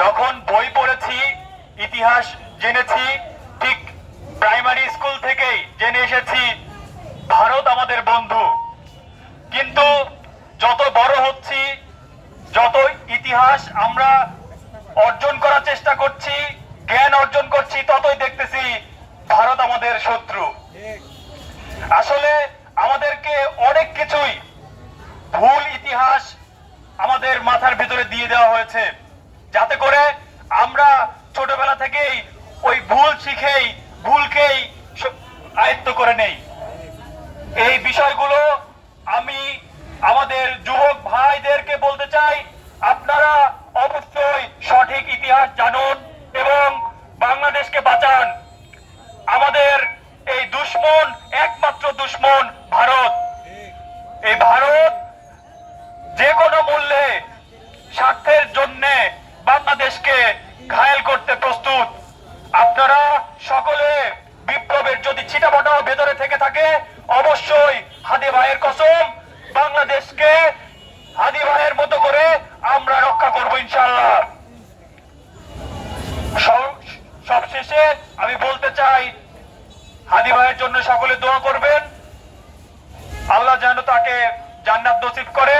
যখন বই পড়েছি, ইতিহাস জেনেছি, ঠিক প্রাইমারি স্কুল থেকেই জেনে এসেছি, ভারত আমাদের বন্ধু। কিন্তু যত বড় হচ্ছি, যত ইতিহাস আমরা অর্জন করার চেষ্টা করছি, জ্ঞান অর্জন করছি, ততই দেখতেছি ভারত আমাদের শত্রু। আসলে আমাদেরকে অনেক কিছুই ভুল ইতিহাস আমাদের মাথার ভিতরে দিয়ে দেওয়া হয়েছে। যাতে করে আমরা ছোটবেলা থেকেই ওই ভুল শিখেই, ভুলকেই আয়ত্ত করে নেই। এই বিষয়গুলো আমি আমাদের যুবক ভাইদেরকে বলতে চাই, আপনারা অবশ্যই সঠিক ইতিহাস জানুন এবং বাংলাদেশকে বাঁচান। আমাদের এই দুশ্মন, একমাত্র দুশ্মন ভারত। এই ভারত বাংলাদেশকে ঘায়েল করতে প্রস্তুত। আপনারা সকলে বিপ্লবের যদি ছিটাফাটাও ভেতরে থেকে থাকে, অবশ্যই হাদি ভাইয়ের কসম, বাংলাদেশকে হাদি ভাইয়ের মতো করে আমরা রক্ষা করব ইনশাল্লাহ সব- সবশেষে আমি বলতে চাই, হাদি ভাইয়ের জন্য সকলে দোয়া করবেন। আল্লাহ যেন তাকে জান্নাত নসিব করেন